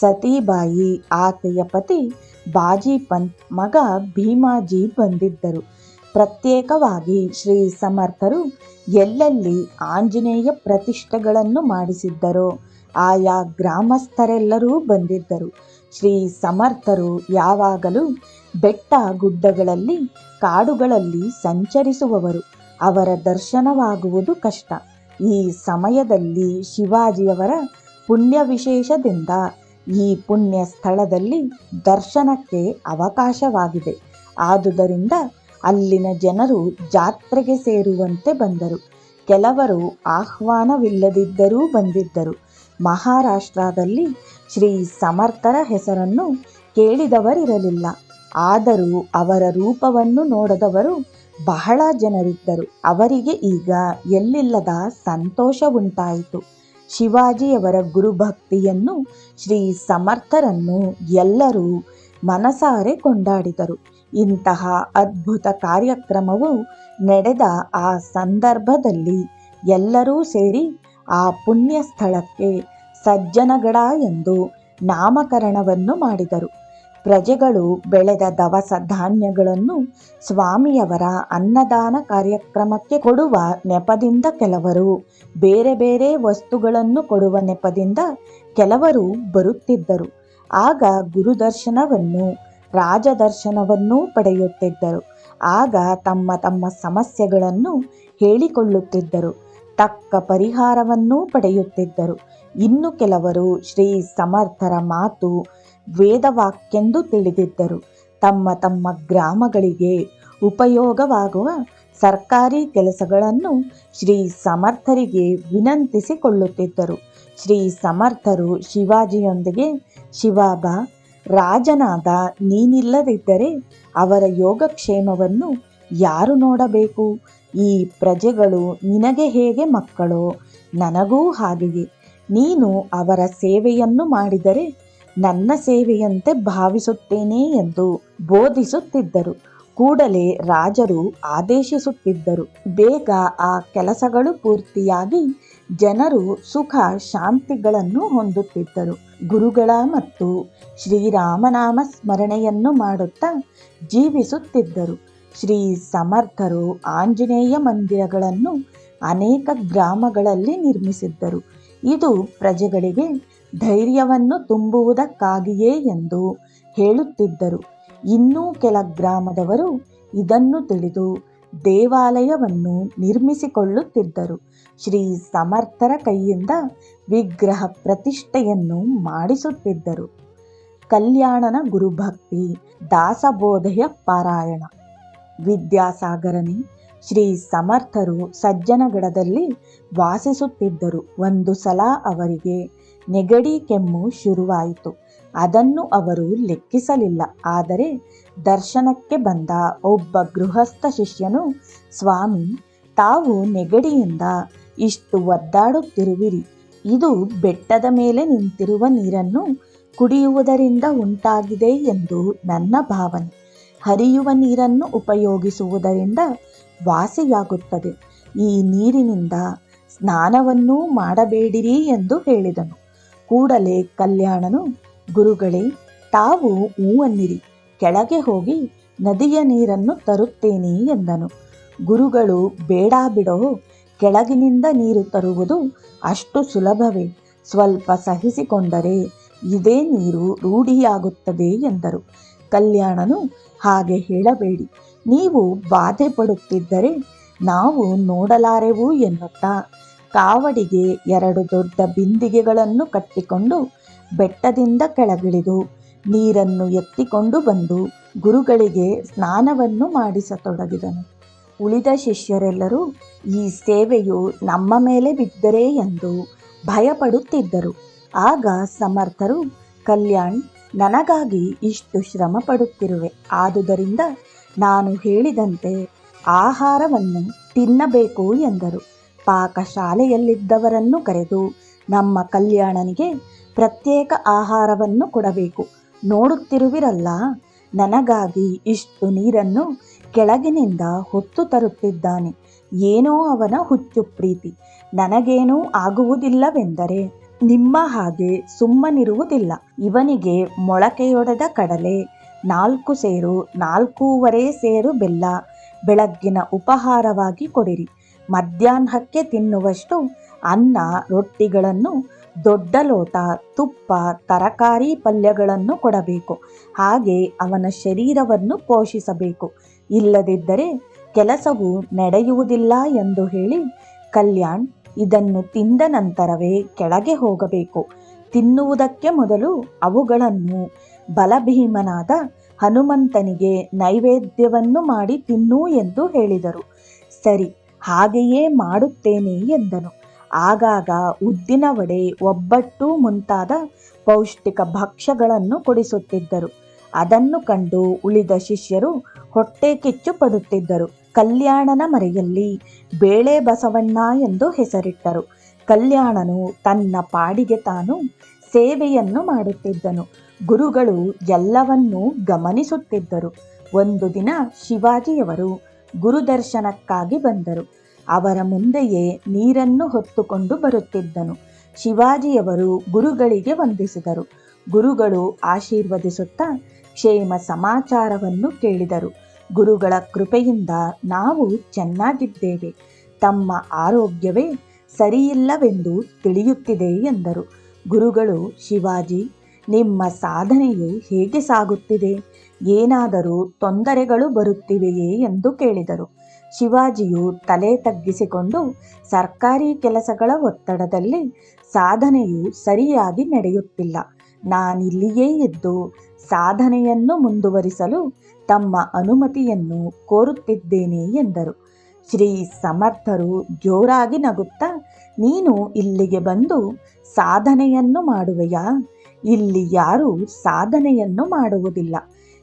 ಸತೀಬಾಯಿ, ಆಕೆಯ ಪತಿ ಬಾಜಿ ಪಂತ್ ಮಗ ಭೀಮಾಜಿ ಬಂದಿದ್ದರು. ಪ್ರತ್ಯೇಕವಾಗಿ ಶ್ರೀ ಸಮರ್ಥರು ಎಲ್ಲೆಲ್ಲಿ ಆಂಜನೇಯ ಪ್ರತಿಷ್ಠೆಗಳನ್ನು ಮಾಡಿಸಿದ್ದರೋ ಆಯಾ ಗ್ರಾಮಸ್ಥರೆಲ್ಲರೂ ಬಂದಿದ್ದರು. ಶ್ರೀ ಸಮರ್ಥರು ಯಾವಾಗಲೂ ಬೆಟ್ಟ ಗುಡ್ಡಗಳಲ್ಲಿ, ಕಾಡುಗಳಲ್ಲಿ ಸಂಚರಿಸುವವರು. ಅವರ ದರ್ಶನವಾಗುವುದು ಕಷ್ಟ. ಈ ಸಮಯದಲ್ಲಿ ಶಿವಾಜಿಯವರ ಪುಣ್ಯ ವಿಶೇಷದಿಂದ ಈ ಪುಣ್ಯ ಸ್ಥಳದಲ್ಲಿ ದರ್ಶನಕ್ಕೆ ಅವಕಾಶವಾಗಿದೆ. ಆದುದರಿಂದ ಅಲ್ಲಿನ ಜನರು ಜಾತ್ರೆಗೆ ಸೇರುವಂತೆ ಬಂದರು. ಕೆಲವರು ಆಹ್ವಾನವಿಲ್ಲದಿದ್ದರೂ ಬಂದಿದ್ದರು. ಮಹಾರಾಷ್ಟ್ರದಲ್ಲಿ ಶ್ರೀ ಸಮರ್ಥರ ಹೆಸರನ್ನು ಕೇಳಿದವರಿರಲಿಲ್ಲ. ಆದರೂ ಅವರ ರೂಪವನ್ನು ನೋಡದವರು ಬಹಳ ಜನರಿದ್ದರು. ಅವರಿಗೆ ಈಗ ಎಲ್ಲಿಲ್ಲದ ಸಂತೋಷ ಉಂಟಾಯಿತು. ಶಿವಾಜಿಯವರ ಗುರುಭಕ್ತಿಯನ್ನು ಶ್ರೀ ಸಮರ್ಥರನ್ನು ಎಲ್ಲರೂ ಮನಸಾರೆ ಕೊಂಡಾಡಿದರು. ಇಂತಹ ಅದ್ಭುತ ಕಾರ್ಯಕ್ರಮವು ನಡೆದ ಆ ಸಂದರ್ಭದಲ್ಲಿ ಎಲ್ಲರೂ ಸೇರಿ ಆ ಪುಣ್ಯ ಸ್ಥಳಕ್ಕೆ ಸಜ್ಜನಗಡ ಎಂದು ನಾಮಕರಣವನ್ನು ಮಾಡಿದರು. ಪ್ರಜೆಗಳು ಬೆಳೆದ ದವಸ ಧಾನ್ಯಗಳನ್ನು ಸ್ವಾಮಿಯವರ ಅನ್ನದಾನ ಕಾರ್ಯಕ್ರಮಕ್ಕೆ ಕೊಡುವ ನೆಪದಿಂದ ಕೆಲವರು, ಬೇರೆ ಬೇರೆ ವಸ್ತುಗಳನ್ನು ಕೊಡುವ ನೆಪದಿಂದ ಕೆಲವರು ಬರುತ್ತಿದ್ದರು. ಆಗ ಗುರುದರ್ಶನವನ್ನು ರಾಜದರ್ಶನವನ್ನೂ ಪಡೆಯುತ್ತಿದ್ದರು. ಆಗ ತಮ್ಮ ತಮ್ಮ ಸಮಸ್ಯೆಗಳನ್ನು ಹೇಳಿಕೊಳ್ಳುತ್ತಿದ್ದರು. ತಕ್ಕ ಪರಿಹಾರವನ್ನೂ ಪಡೆಯುತ್ತಿದ್ದರು. ಇನ್ನು ಕೆಲವರು ಶ್ರೀ ಸಮರ್ಥರ ಮಾತು ವೇದವಾಕ್ಯೆಂದು ತಿಳಿದಿದ್ದರು. ತಮ್ಮ ತಮ್ಮ ಗ್ರಾಮಗಳಿಗೆ ಉಪಯೋಗವಾಗುವ ಸರ್ಕಾರಿ ಕೆಲಸಗಳನ್ನು ಶ್ರೀ ಸಮರ್ಥರಿಗೆ ವಿನಂತಿಸಿಕೊಳ್ಳುತ್ತಿದ್ದರು. ಶ್ರೀ ಸಮರ್ಥರು ಶಿವಾಜಿಯೊಂದಿಗೆ ಶಿವಾಬ ರಾಜನಾದ ನೀನಿಲ್ಲದಿದ್ದರೆ ಅವರ ಯೋಗಕ್ಷೇಮವನ್ನು ಯಾರು ನೋಡಬೇಕು? ಈ ಪ್ರಜೆಗಳು ನಿನಗೆ ಹೇಗೆ ಮಕ್ಕಳೋ? ನನಗೂ ಹಾಗೆಯೇ. ನೀನು ಅವರ ಸೇವೆಯನ್ನು ಮಾಡಿದರೆ ನನ್ನ ಸೇವೆಯಂತೆ ಭಾವಿಸುತ್ತೇನೆ ಎಂದು ಬೋಧಿಸುತ್ತಿದ್ದರು. ಕೂಡಲೇ ರಾಜರು ಆದೇಶಿಸುತ್ತಿದ್ದರು. ಬೇಗ ಆ ಕೆಲಸಗಳು ಪೂರ್ತಿಯಾಗಿ ಜನರು ಸುಖ ಶಾಂತಿಗಳನ್ನು ಹೊಂದುತ್ತಿದ್ದರು. ಗುರುಗಳ ಮತ್ತು ಶ್ರೀರಾಮನಾಮ ಸ್ಮರಣೆಯನ್ನು ಮಾಡುತ್ತಾ ಜೀವಿಸುತ್ತಿದ್ದರು. ಶ್ರೀ ಸಮರ್ಥರು ಆಂಜನೇಯ ಮಂದಿರಗಳನ್ನು ಅನೇಕ ಗ್ರಾಮಗಳಲ್ಲಿ ನಿರ್ಮಿಸಿದ್ದರು. ಇದು ಪ್ರಜೆಗಳಿಗೆ ಧೈರ್ಯವನ್ನು ತುಂಬುವುದಕ್ಕಾಗಿಯೇ ಎಂದು ಹೇಳುತ್ತಿದ್ದರು. ಇನ್ನೂ ಕೆಲ ಗ್ರಾಮದವರು ಇದನ್ನು ತಿಳಿದು ದೇವಾಲಯವನ್ನು ನಿರ್ಮಿಸಿಕೊಳ್ಳುತ್ತಿದ್ದರು. ಶ್ರೀ ಸಮರ್ಥರ ಕೈಯಿಂದ ವಿಗ್ರಹ ಪ್ರತಿಷ್ಠೆಯನ್ನು ಮಾಡಿಸುತ್ತಿದ್ದರು. ಕಲ್ಯಾಣನ ಗುರುಭಕ್ತಿ, ದಾಸಬೋಧೆಯ ಪಾರಾಯಣ. ವಿದ್ಯಾಸಾಗರನಿ, ಶ್ರೀ ಸಮರ್ಥರು ಸಜ್ಜನಗಡದಲ್ಲಿ ವಾಸಿಸುತ್ತಿದ್ದರು. ಒಂದು ಸಲ ಅವರಿಗೆ ನೆಗಡಿ ಕೆಮ್ಮು ಶುರುವಾಯಿತು. ಅದನ್ನು ಅವರು ಲೆಕ್ಕಿಸಲಿಲ್ಲ. ಆದರೆ ದರ್ಶನಕ್ಕೆ ಬಂದ ಒಬ್ಬ ಗೃಹಸ್ಥ ಶಿಷ್ಯನು, ಸ್ವಾಮಿ, ತಾವು ನೆಗಡಿಯಿಂದ ಇಷ್ಟು ಒದ್ದಾಡುತ್ತಿರುವಿರಿ. ಇದು ಬೆಟ್ಟದ ಮೇಲೆ ನಿಂತಿರುವ ನೀರನ್ನು ಕುಡಿಯುವುದರಿಂದ ಉಂಟಾಗಿದೆ ಎಂದು ನನ್ನ ಭಾವನೆ. ಹರಿಯುವ ನೀರನ್ನು ಉಪಯೋಗಿಸುವುದರಿಂದ ವಾಸಿಯಾಗುತ್ತದೆ. ಈ ನೀರಿನಿಂದ ಸ್ನಾನವನ್ನೂ ಮಾಡಬೇಡಿರಿ ಎಂದು ಹೇಳಿದನು. ಕೂಡಲೇ ಕಲ್ಯಾಣನು, ಗುರುಗಳೇ, ತಾವು ಹೂವನ್ನಿರಿ, ಕೆಳಗೆ ಹೋಗಿ ನದಿಯ ನೀರನ್ನು ತರುತ್ತೇನೆ ಎಂದನು. ಗುರುಗಳು, ಬೇಡ ಬಿಡೋ ಕೆಳಗಿನಿಂದ ನೀರು ತರುವುದು ಅಷ್ಟು ಸುಲಭವೇ. ಸ್ವಲ್ಪ ಸಹಿಸಿಕೊಂಡರೆ ಇದೇ ನೀರು ರೂಢಿಯಾಗುತ್ತದೆ ಎಂದರು. ಕಲ್ಯಾಣನು ಹಾಗೆ ಹೇಳಬೇಡಿ. ನೀವು ಬಾಧೆ ಪಡುತ್ತಿದ್ದರೆ ನಾವು ನೋಡಲಾರೆವು ಎನ್ನುತ್ತಾ ಕಾವಡಿಗೆ ಎರಡು ದೊಡ್ಡ ಬಿಂದಿಗೆಗಳನ್ನು ಕಟ್ಟಿಕೊಂಡು ಬೆಟ್ಟದಿಂದ ಕೆಳಗಿಳಿದು ನೀರನ್ನು ಎತ್ತಿಕೊಂಡು ಬಂದು ಗುರುಗಳಿಗೆ ಸ್ನಾನವನ್ನು ಮಾಡಿಸತೊಡಗಿದನು. ಉಳಿದ ಶಿಷ್ಯರೆಲ್ಲರೂ ಈ ಸೇವೆಯು ನಮ್ಮ ಮೇಲೆ ಬಿದ್ದರೆ ಎಂದು ಭಯಪಡುತ್ತಿದ್ದರು. ಆಗ ಸಮರ್ಥರು, ಕಲ್ಯಾಣ್, ನನಗಾಗಿ ಇಷ್ಟು ಶ್ರಮ ಪಡುತ್ತಿರುವೆ ಆದುದರಿಂದ ನಾನು ಹೇಳಿದಂತೆ ಆಹಾರವನ್ನು ತಿನ್ನಬೇಕು ಎಂದರು. ಪಾಕಶಾಲೆಯಲ್ಲಿದ್ದವರನ್ನು ಕರೆದು ನಮ್ಮ ಕಲ್ಯಾಣನಿಗೆ ಪ್ರತ್ಯೇಕ ಆಹಾರವನ್ನು ಕೊಡಬೇಕು. ನೋಡುತ್ತಿರುವಿರಲ್ಲ, ನನಗಾಗಿ ಇಷ್ಟು ನೀರನ್ನು ಕೆಳಗಿನಿಂದ ಹೊತ್ತು ತರುತ್ತಿದ್ದಾನೆ. ಏನೋ ಅವನ ಹುಚ್ಚು ಪ್ರೀತಿ. ನನಗೇನೂ ಆಗುವುದಿಲ್ಲವೆಂದರೆ ನಿಮ್ಮ ಹಾಗೆ ಸುಮ್ಮನಿರುವುದಿಲ್ಲ. ಇವನಿಗೆ ಮೊಳಕೆಯೊಡೆದ ಕಡಲೆ, ನಾಲ್ಕು ಸೇರು, ನಾಲ್ಕೂವರೆ ಸೇರು ಬೆಲ್ಲ, ಬೆಳಗ್ಗಿನ ಉಪಹಾರವಾಗಿ ಕೊಡಿರಿ. ಮಧ್ಯಾಹ್ನಕ್ಕೆ ತಿನ್ನುವಷ್ಟು ಅನ್ನ, ರೊಟ್ಟಿಗಳನ್ನು, ದೊಡ್ಡ ಲೋಟ, ತುಪ್ಪ, ತರಕಾರಿ ಪಲ್ಯಗಳನ್ನು ಕೊಡಬೇಕು. ಹಾಗೆ ಅವನ ಶರೀರವನ್ನು ಪೋಷಿಸಬೇಕು. ಇಲ್ಲದಿದ್ದರೆ ಕೆಲಸವು ನಡೆಯುವುದಿಲ್ಲ ಎಂದು ಹೇಳಿ, ಕಲ್ಯಾಣ್, ಇದನ್ನು ತಿಂದ ನಂತರವೇ ಕೆಳಗೆ ಹೋಗಬೇಕು. ತಿನ್ನುವುದಕ್ಕೆ ಮೊದಲು ಅವುಗಳನ್ನು ಬಲಭೀಮನಾದ ಹನುಮಂತನಿಗೆ ನೈವೇದ್ಯವನ್ನು ಮಾಡಿ ತಿನ್ನು ಎಂದು ಹೇಳಿದರು. ಸರಿ, ಹಾಗೆಯೇ ಮಾಡುತ್ತೇನೆ ಎಂದನು. ಆಗಾಗ ಉದ್ದಿನ ವಡೆ ಒಬ್ಬಟ್ಟು ಮುಂತಾದ ಪೌಷ್ಟಿಕ ಭಕ್ಷ್ಯಗಳನ್ನು ಕೊಡಿಸುತ್ತಿದ್ದರು. ಅದನ್ನು ಕಂಡು ಉಳಿದ ಶಿಷ್ಯರು ಹೊಟ್ಟೆ ಕಿಚ್ಚು ಪಡುತ್ತಿದ್ದರು. ಕಲ್ಯಾಣನ ಮರೆಯಲ್ಲಿ ಬೇಳೆ ಬಸವಣ್ಣ ಎಂದು ಹೆಸರಿಟ್ಟರು. ಕಲ್ಯಾಣನು ತನ್ನ ಪಾಡಿಗೆ ತಾನು ಸೇವೆಯನ್ನು ಮಾಡುತ್ತಿದ್ದನು. ಗುರುಗಳು ಎಲ್ಲವನ್ನೂ ಗಮನಿಸುತ್ತಿದ್ದರು. ಒಂದು ದಿನ ಶಿವಾಜಿಯವರು ಗುರುದರ್ಶನಕ್ಕಾಗಿ ಬಂದರು. ಅವರ ಮುಂದೆಯೇ ನೀರನ್ನು ಹೊತ್ತುಕೊಂಡು ಬರುತ್ತಿದ್ದನು. ಶಿವಾಜಿಯವರು ಗುರುಗಳಿಗೆ ವಂದಿಸಿದರು. ಗುರುಗಳು ಆಶೀರ್ವದಿಸುತ್ತಾ ಕ್ಷೇಮ ಸಮಾಚಾರವನ್ನು ಕೇಳಿದರು. ಗುರುಗಳ ಕೃಪೆಯಿಂದ ನಾವು ಚೆನ್ನಾಗಿದ್ದೇವೆ. ತಮ್ಮ ಆರೋಗ್ಯವೇ ಸರಿಯಿಲ್ಲವೆಂದು ತಿಳಿಯುತ್ತಿದೆ ಎಂದರು. ಗುರುಗಳು, ಶಿವಾಜಿ, ನಿಮ್ಮ ಸಾಧನೆಯು ಹೇಗೆ ಸಾಗುತ್ತಿದೆ? ಏನಾದರೂ ತೊಂದರೆಗಳು ಬರುತ್ತಿವೆಯೇ ಎಂದು ಕೇಳಿದರು. ಶಿವಾಜಿಯು ತಲೆ ತಗ್ಗಿಸಿಕೊಂಡು ಸರ್ಕಾರಿ ಕೆಲಸಗಳ ಒತ್ತಡದಲ್ಲಿ ಸಾಧನೆಯು ಸರಿಯಾಗಿ ನಡೆಯುತ್ತಿಲ್ಲ. ನಾನಿಲ್ಲಿಯೇ ಇದ್ದು ಸಾಧನೆಯನ್ನು ಮುಂದುವರಿಸಲು ತಮ್ಮ ಅನುಮತಿಯನ್ನು ಕೋರುತ್ತಿದ್ದೇನೆ ಎಂದರು. ಶ್ರೀ ಸಮರ್ಥರು ಜೋರಾಗಿ ನಗುತ್ತಾ, ನೀನು ಇಲ್ಲಿಗೆ ಬಂದು ಸಾಧನೆಯನ್ನು ಮಾಡುವೆಯಾ? ಇಲ್ಲಿ ಯಾರೂ ಸಾಧನೆಯನ್ನು ಮಾಡುವುದಿಲ್ಲ.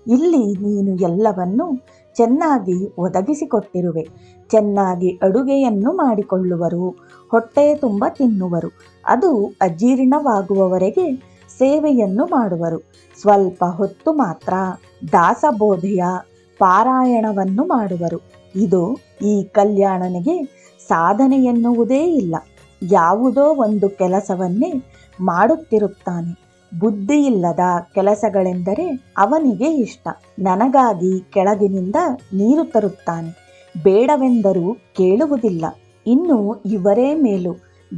ಇಲ್ಲಿ ನೀನು ಎಲ್ಲವನ್ನು ಚೆನ್ನಾಗಿ ಒದಗಿಸಿಕೊಟ್ಟಿರುವೆ. ಚೆನ್ನಾಗಿ ಅಡುಗೆಯನ್ನು ಮಾಡಿಕೊಳ್ಳುವರು, ಹೊಟ್ಟೆ ತುಂಬ ತಿನ್ನುವರು, ಅದು ಅಜೀರ್ಣವಾಗುವವರೆಗೆ ಸೇವೆಯನ್ನು ಮಾಡುವರು. ಸ್ವಲ್ಪ ಹೊತ್ತು ಮಾತ್ರ ದಾಸಬೋಧೆಯ ಪಾರಾಯಣವನ್ನು ಮಾಡುವರು. ಇದು ಈ ಕಲ್ಯಾಣನಿಗೆ ಸಾಧನೆ ಎನ್ನುವುದೇ ಇಲ್ಲ. ಯಾವುದೋ ಒಂದು ಕೆಲಸವನ್ನೇ ಮಾಡುತ್ತಿರುತ್ತಾನೆ. ಬುದ್ಧಿಯಿಲ್ಲದ ಕೆಲಸಗಳೆಂದರೆ ಅವನಿಗೆ ಇಷ್ಟ. ನನಗಾಗಿ ಕೆಳಗಿನಿಂದ ನೀರು ತರುತ್ತಾನೆ. ಬೇಡವೆಂದರೂ ಕೇಳುವುದಿಲ್ಲ. ಇನ್ನು ಇವರೇ ಮೇಲು.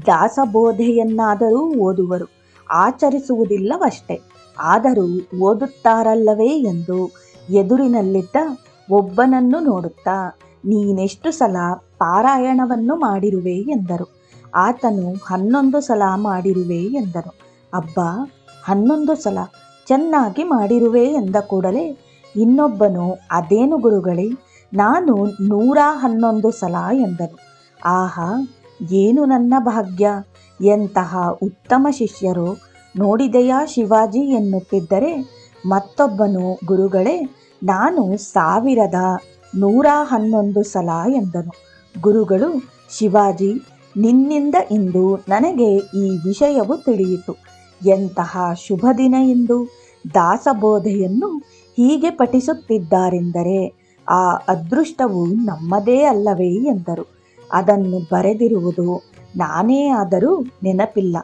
ದಾಸಬೋಧೆಯನ್ನಾದರೂ ಓದುವರು. ಆಚರಿಸುವುದಿಲ್ಲವಷ್ಟೆ. ಆದರೂ ಓದುತ್ತಾರಲ್ಲವೇ ಎಂದು ಎದುರಿನಲ್ಲಿದ್ದ ಒಬ್ಬನನ್ನು ನೋಡುತ್ತಾ, ನೀನೆಷ್ಟು ಸಲ ಪಾರಾಯಣವನ್ನು ಮಾಡಿರುವೆ ಎಂದರು. ಆತನು ಹನ್ನೊಂದು ಸಲ ಮಾಡಿರುವೆ ಎಂದನು ಅಬ್ಬ, ಹನ್ನೊಂದು ಸಲ ಚೆನ್ನಾಗಿ ಮಾಡಿರುವೆ ಎಂದ ಕೂಡಲೇ ಇನ್ನೊಬ್ಬನು, ಅದೇನು ಗುರುಗಳೇ, ನಾನು ನೂರ ಹನ್ನೊಂದು ಸಲ ಎಂದನು. ಆಹಾ, ಏನು ನನ್ನ ಭಾಗ್ಯ? ಎಂತಹ ಉತ್ತಮ ಶಿಷ್ಯರು ನೋಡಿದೆಯಾ ಶಿವಾಜಿ ಎನ್ನುತ್ತಿದ್ದರೆ ಮತ್ತೊಬ್ಬನು, ಗುರುಗಳೇ, ನಾನು ಸಾವಿರದ ನೂರ ಹನ್ನೊಂದು ಸಲ ಎಂದನು. ಗುರುಗಳು, ಶಿವಾಜಿ, ನಿನ್ನಿಂದ ಇಂದು ನನಗೆ ಈ ವಿಷಯವು ತಿಳಿಯಿತು. ಎಂತಹ ಶುಭ ದಿನ ಇಂದು. ದಾಸಬೋಧೆಯನ್ನು ಹೀಗೆ ಪಠಿಸುತ್ತಿದ್ದಾರೆಂದರೆ ಆ ಅದೃಷ್ಟವು ನಮ್ಮದೇ ಅಲ್ಲವೇ ಎಂದರು. ಅದನ್ನು ಬರೆದಿರುವುದು ನಾನೇ ಆದರೂ ನೆನಪಿಲ್ಲ.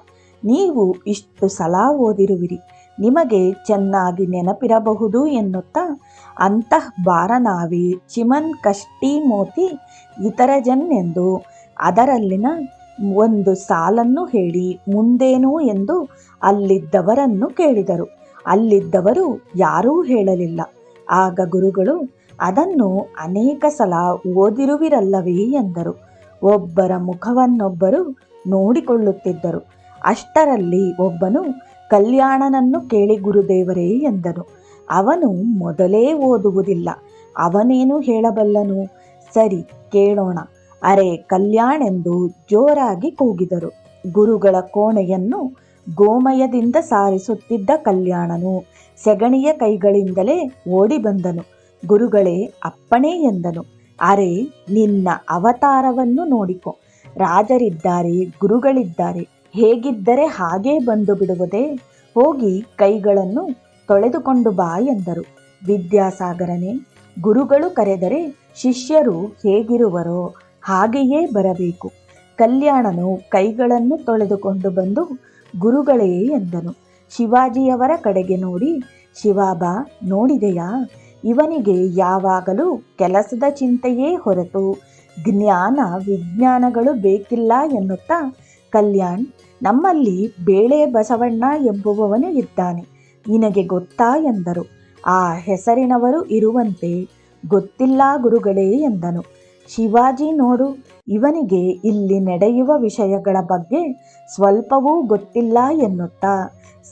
ನೀವು ಇಷ್ಟು ಸಲ ಓದಿರುವಿರಿ. ನಿಮಗೆ ಚೆನ್ನಾಗಿ ನೆನಪಿರಬಹುದು ಎನ್ನುತ್ತಾ ಅಂತಃಬಾರನಾವಿ ಚಿಮನ್ ಕಷ್ಟಿ ಮೋತಿ ಇತರ ಜನ್ನೆಂದು ಅದರಲ್ಲಿನ ಒಂದು ಸಾಲನ್ನು ಹೇಳಿ ಮುಂದೇನು ಎಂದು ಅಲ್ಲಿದ್ದವರನ್ನು ಕೇಳಿದರು. ಅಲ್ಲಿದ್ದವರು ಯಾರೂ ಹೇಳಲಿಲ್ಲ. ಆಗ ಗುರುಗಳು, ಅದನ್ನು ಅನೇಕ ಸಲ ಓದಿರುವಿರಲ್ಲವೇ ಎಂದರು. ಒಬ್ಬರ ಮುಖವನ್ನೊಬ್ಬರು ನೋಡಿಕೊಳ್ಳುತ್ತಿದ್ದರು. ಅಷ್ಟರಲ್ಲಿ ಒಬ್ಬನು, ಕಲ್ಯಾಣನನ್ನು ಕೇಳಿ ಗುರುದೇವರೇ ಎಂದನು. ಅವನು ಮೊದಲೇ ಓದುವುದಿಲ್ಲ. ಅವನೇನು ಹೇಳಬಲ್ಲನು? ಸರಿ, ಕೇಳೋಣ. ಅರೆ, ಕಲ್ಯಾಣೆಂದು ಜೋರಾಗಿ ಕೂಗಿದರು. ಗುರುಗಳ ಕೋಣೆಯನ್ನು ಗೋಮಯದಿಂದ ಸಾರಿಸುತ್ತಿದ್ದ ಕಲ್ಯಾಣನು ಸೆಗಣಿಯ ಕೈಗಳಿಂದಲೇ ಓಡಿ ಬಂದನು ಗುರುಗಳೇ, ಅಪ್ಪಣೆ ಎಂದನು. ಅರೆ, ನಿನ್ನ ಅವತಾರವನ್ನು ನೋಡಿಕೊ. ರಾಜರಿದ್ದಾರೆ, ಗುರುಗಳಿದ್ದಾರೆ. ಹೇಗಿದ್ದರೆ ಹಾಗೇ ಬಂದು ಬಿಡುವುದೇ? ಹೋಗಿ ಕೈಗಳನ್ನು ತೊಳೆದುಕೊಂಡು ಬಾ ಎಂದರು. ವಿದ್ಯಾಸಾಗರನೇ, ಗುರುಗಳು ಕರೆದರೆ ಶಿಷ್ಯರು ಹೇಗಿರುವರೋ ಹಾಗೆಯೇ ಬರಬೇಕು. ಕಲ್ಯಾಣನು ಕೈಗಳನ್ನು ತೊಳೆದುಕೊಂಡು ಬಂದು ಗುರುಗಳೇ ಎಂದನು. ಶಿವಾಜಿಯವರ ಕಡೆಗೆ ನೋಡಿ, ಶಿವಾಬಾ ನೋಡಿದೆಯಾ? ಇವನಿಗೆ ಯಾವಾಗಲೂ ಕೆಲಸದ ಚಿಂತೆಯೇ ಹೊರತು ಜ್ಞಾನ ವಿಜ್ಞಾನಗಳು ಬೇಕಿಲ್ಲ ಎನ್ನುತ್ತಾ ಕಲ್ಯಾಣ್ ನಮ್ಮಲ್ಲಿ ಬೇಳೆ ಬಸವಣ್ಣ ಎಂಬುವವನು ಇದ್ದಾನೆ. ನಿನಗೆ ಗೊತ್ತಾ ಎಂದರು. ಆ ಹೆಸರಿನವರು ಇರುವಂತೆ ಗೊತ್ತಿಲ್ಲ ಗುರುಗಳೇ ಎಂದನು. ಶಿವಾಜಿ ನೋಡು, ಇವನಿಗೆ ಇಲ್ಲಿ ನಡೆಯುವ ವಿಷಯಗಳ ಬಗ್ಗೆ ಸ್ವಲ್ಪವೂ ಗೊತ್ತಿಲ್ಲ ಎನ್ನುತ್ತಾ.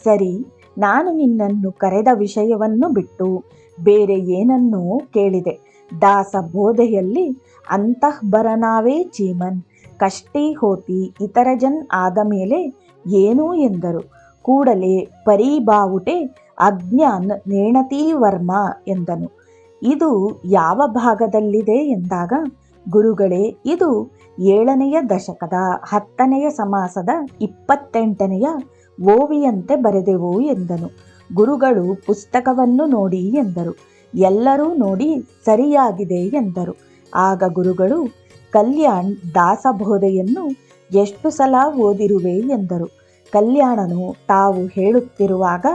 ಸರಿ, ನಾನು ನಿನ್ನನ್ನು ಕರೆದ ವಿಷಯವನ್ನು ಬಿಟ್ಟು ಬೇರೆ ಏನನ್ನೂ ಕೇಳಿದೆ. ದಾಸ ಬೋಧೆಯಲ್ಲಿ ಅಂತಃಬರನಾವೇ ಚೀಮನ್. ಕಷ್ಟಿ ಹೋತಿ ಇತರ ಜನ್ ಆದ ಮೇಲೆ ಏನು ಎಂದರು. ಕೂಡಲೇ ಪರೀಬಾವುಟೆ ಅಜ್ಞಾನ್ ನೇಣತೀ ವರ್ಮ ಎಂದನು. ಇದು ಯಾವ ಭಾಗದಲ್ಲಿದೆ ಎಂದಾಗ, ಗುರುಗಳೇ, ಇದು ಏಳನೆಯ ದಶಕದ ಹತ್ತನೆಯ ಸಮಾಸದ ಇಪ್ಪತ್ತೆಂಟನೆಯ ಓವಿಯಂತೆ ಬರೆದೆವು ಎಂದನು. ಗುರುಗಳು ಪುಸ್ತಕವನ್ನು ನೋಡಿ ಎಂದರು. ಎಲ್ಲರೂ ನೋಡಿ ಸರಿಯಾಗಿದೆ ಎಂದರು. ಆಗ ಗುರುಗಳು, ಕಲ್ಯಾಣ್ ದಾಸಬೋಧೆಯನ್ನು ಎಷ್ಟು ಸಲ ಓದಿರುವೆ? ಎಂದರು. ಕಲ್ಯಾಣನು ತಾವು ಹೇಳುತ್ತಿರುವಾಗ,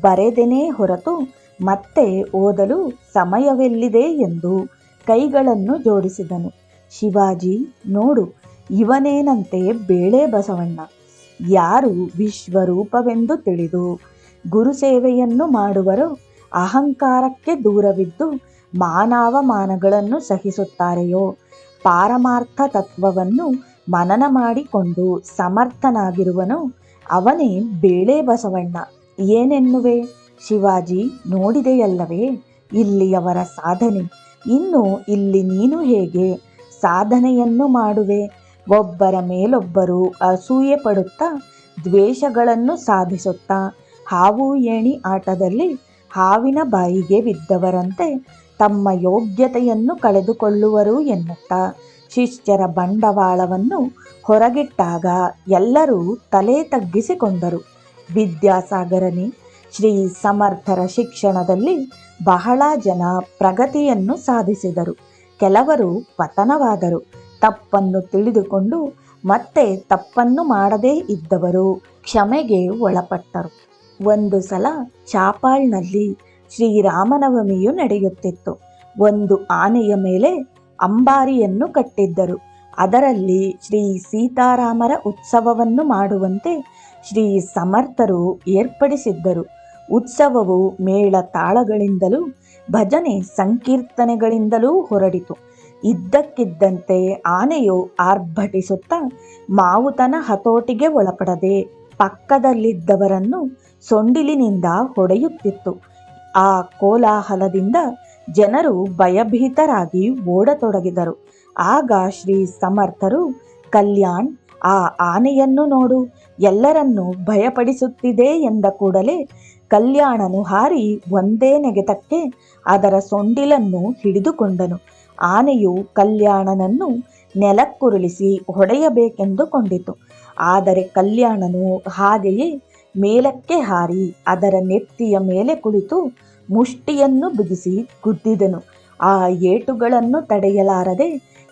ಬರೆದೆನೇ ಹೊರತು ಮತ್ತೆ ಓದಲು ಸಮಯವೆಲ್ಲಿದೆ? ಎಂದು ಕೈಗಳನ್ನು ಜೋಡಿಸಿದನು. ಶಿವಾಜಿ, ನೋಡು, ಇವನೇನಂತೆ ಬೇಳೆ ಬಸವಣ್ಣ. ಯಾರು ವಿಶ್ವರೂಪವೆಂದು ತಿಳಿದು ಗುರುಸೇವೆಯನ್ನು ಮಾಡುವರು. ಅಹಂಕಾರಕ್ಕೆ ದೂರವಿದ್ದು ಮಾನಾವಮಾನಗಳನ್ನು ಸಹಿಸುತ್ತಾರೆಯೋ. ಪಾರಮಾರ್ಥ ತತ್ವವನ್ನು ಮನನ ಮಾಡಿಕೊಂಡು ಸಮರ್ಥನಾಗಿರುವನು ಅವನೇ ಬೇಳೆ ಬಸವಣ್ಣ. ಏನೆನ್ನುವೆ? ಶಿವಾಜಿ, ನೋಡಿದೆಯಲ್ಲವೇ? ಇಲ್ಲಿಯವರ ಸಾಧನೆ. ಇನ್ನು ಇಲ್ಲಿ ನೀನು ಹೇಗೆ? ಸಾಧನೆಯನ್ನು ಮಾಡುವೆ. ಒಬ್ಬರ ಮೇಲೊಬ್ಬರು ಅಸೂಯೆ ಪಡುತ್ತಾ ದ್ವೇಷಗಳನ್ನು ಸಾಧಿಸುತ್ತಾ ಹಾವು ಏಣಿ ಆಟದಲ್ಲಿ ಹಾವಿನ ಬಾಯಿಗೆ ಬಿದ್ದವರಂತೆ ತಮ್ಮ ಯೋಗ್ಯತೆಯನ್ನು ಕಳೆದುಕೊಳ್ಳುವರು ಎನ್ನುತ್ತಾ. ಶಿಷ್ಯರ ಬಂಡವಾಳವನ್ನು ಹೊರಗಿಟ್ಟಾಗ ಎಲ್ಲರೂ ತಲೆ ತಗ್ಗಿಸಿಕೊಂಡರು. ವಿದ್ಯಾಸಾಗರನಿ, ಶ್ರೀ ಸಮರ್ಥರ ಶಿಕ್ಷಣದಲ್ಲಿ ಬಹಳ ಜನ ಪ್ರಗತಿಯನ್ನು ಸಾಧಿಸಿದರು. ಕೆಲವರು ಪತನವಾದರು. ತಪ್ಪನ್ನು ತಿಳಿದುಕೊಂಡು ಮತ್ತೆ ತಪ್ಪನ್ನು ಮಾಡದೇ ಇದ್ದವರು ಕ್ಷಮೆಗೆ ಒಳಪಟ್ಟರು. ಒಂದು ಸಲ ಚಾಪಾಳ್ನಲ್ಲಿ ಶ್ರೀರಾಮನವಮಿಯು ನಡೆಯುತ್ತಿತ್ತು. ಒಂದು ಆನೆಯ ಮೇಲೆ ಅಂಬಾರಿಯನ್ನು ಕಟ್ಟಿದ್ದರು. ಅದರಲ್ಲಿ ಶ್ರೀ ಸೀತಾರಾಮರ ಉತ್ಸವವನ್ನು ಮಾಡುವಂತೆ ಶ್ರೀ ಸಮರ್ಥರು ಏರ್ಪಡಿಸಿದ್ದರು. ಉತ್ಸವವು ಮೇಳ ತಾಳಗಳಿಂದಲೂ ಭಜನೆ ಸಂಕೀರ್ತನೆಗಳಿಂದಲೂ ಹೊರಡಿತು. ಇದ್ದಕ್ಕಿದ್ದಂತೆ ಆನೆಯು ಆರ್ಭಟಿಸುತ್ತಾ ಮಾವುತನ ಹತೋಟಿಗೆ ಒಳಪಡದೆ ಪಕ್ಕದಲ್ಲಿದ್ದವರನ್ನು ಸೊಂಡಿಲಿನಿಂದ ಹೊಡೆಯುತ್ತಿತ್ತು. ಆ ಕೋಲಾಹಲದಿಂದ ಜನರು ಭಯಭೀತರಾಗಿ ಓಡತೊಡಗಿದರು. ಆಗ ಶ್ರೀ ಸಮರ್ಥರು, ಕಲ್ಯಾಣ್, ಆ ಆನೆಯನ್ನು ನೋಡು. ಎಲ್ಲರನ್ನೂ ಭಯಪಡಿಸುತ್ತಿದೆ ಎಂದ ಕೂಡಲೇ ಕಲ್ಯಾಣನು ಹಾರಿ ಒಂದೇ ನೆಗೆತಕ್ಕೆ ಅದರ ಸೊಂಡಿಲನ್ನು ಹಿಡಿದುಕೊಂಡನು. ಆನೆಯು ಕಲ್ಯಾಣನನ್ನು ನೆಲಕ್ಕುರುಳಿಸಿ ಹೊಡೆಯಬೇಕೆಂದುಕೊಂಡಿತು. ಆದರೆ ಕಲ್ಯಾಣನು ಹಾಗೆಯೇ ಮೇಲಕ್ಕೆ ಹಾರಿ ಅದರ ನೆತ್ತಿಯ ಮೇಲೆ ಕುಳಿತು ಮುಷ್ಟಿಯನ್ನು ಬಿಗಿಸಿ ಗುದ್ದಿದನು. ಆ ಏಟುಗಳನ್ನು ತಡೆಯಲಾರದೆ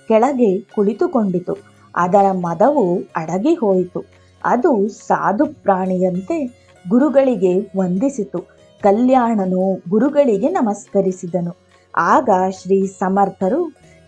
ಕೆಳಗೆ ಕುಳಿತುಕೊಂಡಿತು. ಅದರ ಮದವು ಅಡಗಿ ಹೋಯಿತು. ಅದು ಸಾಧು ಪ್ರಾಣಿಯಂತೆ ಗುರುಗಳಿಗೆ ವಂದಿಸಿತು. ಕಲ್ಯಾಣನು ಗುರುಗಳಿಗೆ ನಮಸ್ಕರಿಸಿದನು. ಆಗ ಶ್ರೀ ಸಮರ್ಥರು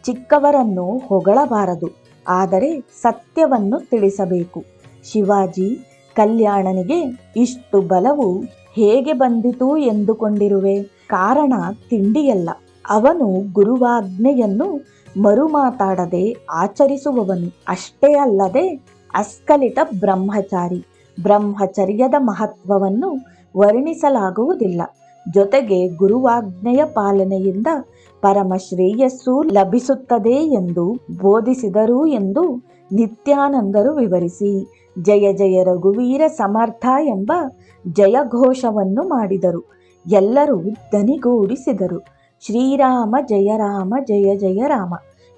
ಚಿಕ್ಕವರನ್ನು ಹೊಗಳಬಾರದು, ಆದರೆ ಸತ್ಯವನ್ನು ತಿಳಿಸಬೇಕು. ಶಿವಾಜಿ ಕಲ್ಯಾಣನಿಗೆ ಇಷ್ಟು ಬಲವು ಹೇಗೆ ಬಂದಿತು ಎಂದುಕೊಂಡಿರುವೆ? ಕಾರಣ ತಿಂಡಿಯಲ್ಲ. ಅವನು ಗುರುವಾಜ್ಞೆಯನ್ನು ಮರುಮಾತಾಡದೆ ಆಚರಿಸುವವನು ಅಷ್ಟೇ ಅಲ್ಲದೆ ಅಸ್ಖಲಿತ ಬ್ರಹ್ಮಚಾರಿ. ಬ್ರಹ್ಮಚರ್ಯದ ಮಹತ್ವವನ್ನು ವರ್ಣಿಸಲಾಗುವುದಿಲ್ಲ. ಜೊತೆಗೆ ಗುರುವಾಜ್ಞೆಯ ಪಾಲನೆಯಿಂದ ಪರಮ ಶ್ರೇಯಸ್ಸು ಲಭಿಸುತ್ತದೆ ಎಂದು ಬೋಧಿಸಿದರು ಎಂದು ನಿತ್ಯಾನಂದರು ವಿವರಿಸಿ. ಜಯ ಜಯ ರಘುವೀರ ಸಮರ್ಥ ಎಂಬ ಜಯ ಘೋಷವನ್ನು ಮಾಡಿದರು. ಎಲ್ಲರೂ ದನಿಗೂಡಿಸಿದರು. ಶ್ರೀರಾಮ ಜಯ ರಾಮ ಜಯ ಜಯ ರಾಮ.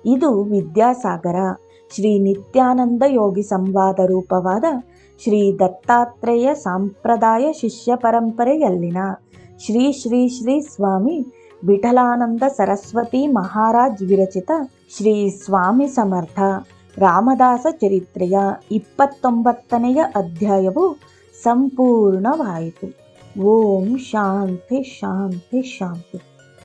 ಇದು ವಿದ್ಯಾಸಾಗರ. ಶ್ರೀ ನಿತ್ಯಾನಂದ ಯೋಗಿ ಸಂವಾದ ರೂಪವಾದ ಶ್ರೀ ದತ್ತಾತ್ರೇಯ ಸಂಪ್ರದಾಯ ಶಿಷ್ಯ ಪರಂಪರೆಯಲ್ಲಿನ ಶ್ರೀ ಶ್ರೀ ಶ್ರೀ ಸ್ವಾಮಿ ವಿಠಲಾನಂದ ಸರಸ್ವತಿ ಮಹಾರಾಜ್ ವಿರಚಿತ ಶ್ರೀ ಸ್ವಾಮಿ ಸಮರ್ಥ. ರಾಮದಾಸ ಚರಿತ್ರೆಯ ಇಪ್ಪತ್ತೊಂಬತ್ತನೆಯ ಅಧ್ಯಾಯವು ಸಂಪೂರ್ಣವಾಯಿತು. ಓಂ ಶಾಂತಿ ಶಾಂತಿ ಶಾಂತಿ.